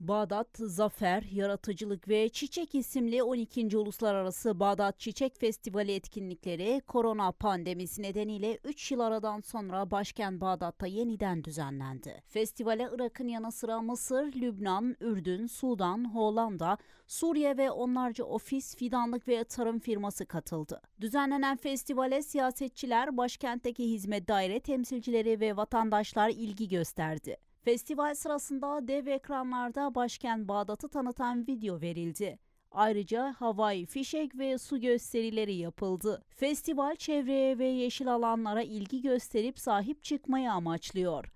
Bağdat, Zafer, Yaratıcılık ve Çiçek isimli 12. Uluslararası Bağdat Çiçek Festivali etkinlikleri korona pandemisi nedeniyle 3 yıl aradan sonra başkent Bağdat'ta yeniden düzenlendi. Festivale Irak'ın yanı sıra Mısır, Lübnan, Ürdün, Sudan, Hollanda, Suriye ve onlarca ofis, fidanlık ve tarım firması katıldı. Düzenlenen festivale siyasetçiler, başkentteki hizmet daire temsilcileri ve vatandaşlar ilgi gösterdi. Festival sırasında dev ekranlarda başkent Bağdat'ı tanıtan video verildi. Ayrıca havai fişek ve su gösterileri yapıldı. Festival çevreye ve yeşil alanlara ilgi gösterip sahip çıkmayı amaçlıyor.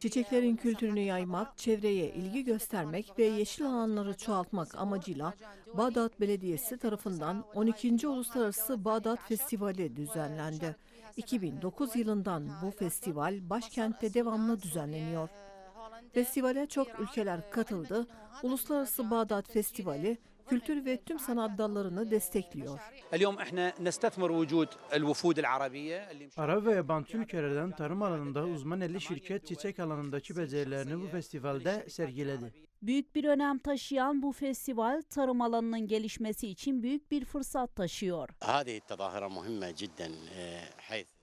Çiçeklerin kültürünü yaymak, çevreye ilgi göstermek ve yeşil alanları çoğaltmak amacıyla Bağdat Belediyesi tarafından 12. Uluslararası Bağdat Festivali düzenlendi. 2009 yılından bu festival başkentte devamlı düzenleniyor. Festivale çok ülkeler katıldı. Uluslararası Bağdat Festivali kültür ve tüm sanat dallarını destekliyor. Arap ve yabancı ülkelerden tarım alanında uzman 50 şirket çiçek alanındaki becerilerini bu festivalde sergiledi. Büyük bir önem taşıyan bu festival tarım alanının gelişmesi için büyük bir fırsat taşıyor.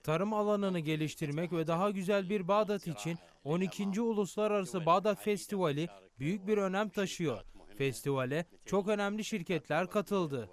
Tarım alanını geliştirmek ve daha güzel bir Bağdat için 12. Uluslararası Bağdat Festivali büyük bir önem taşıyor. Festivale çok önemli şirketler katıldı.